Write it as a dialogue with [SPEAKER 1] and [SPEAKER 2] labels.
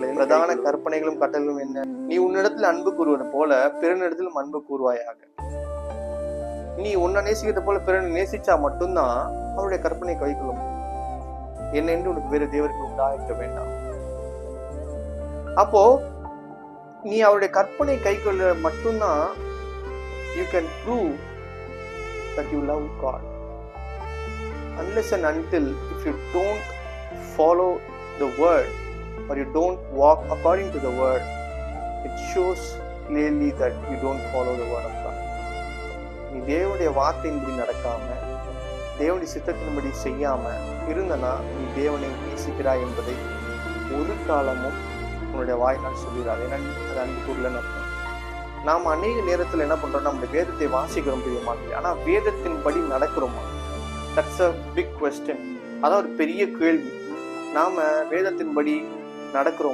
[SPEAKER 1] கட்டளை பிரதான கற்பனைகளும் கட்டளைகளும் என்ன? நீ உன்னிடத்தில் அன்பு கூறுவது போல பிறனிடத்திலும் அன்பு கூறுவாயாக. நீ உன்னை நேசிக்கிறது போல பிறனை நேசிச்சா மட்டும்தான் அவருடைய கற்பனை கைக்கொள்ள முடியும் என்ன என்று உனக்கு வேறு தேவர்கள் உண்டாயிருக்க வேண்டாம். அப்போ நீ அவருடைய கற்பனை கைக்கொள்ள மட்டும்தான் you can prove that you love God unless and until if you don't follow the word or you don't walk according to the word. It shows clearly that you don't follow the word of God. நீ தேவனுடைய வார்த்தையின்படி நடக்காம தேவனுடைய சித்தத்தின்படி செய்யாம இருந்தனா நீ தேவனை நேசிக்கிறாய் என்பதை ஒரு காலமும் உன்னுடைய வாயினால் சொல்லிடாது. ஏன்னா அது அன்பு கூறலன்னு அர்த்தம் நாம் அநேக நேரத்தில் என்ன பண்றோம் நம்முடைய வேதத்தை வாசிக்கிறோம் பிரியமானது ஆனால் வேதத்தின்படி நடக்கிறோமா? தட்ஸ் அ பிக் கொஸ்டின் அதான் ஒரு பெரிய கேள்வி. நாம வேதத்தின்படி நடக்கிறோம்.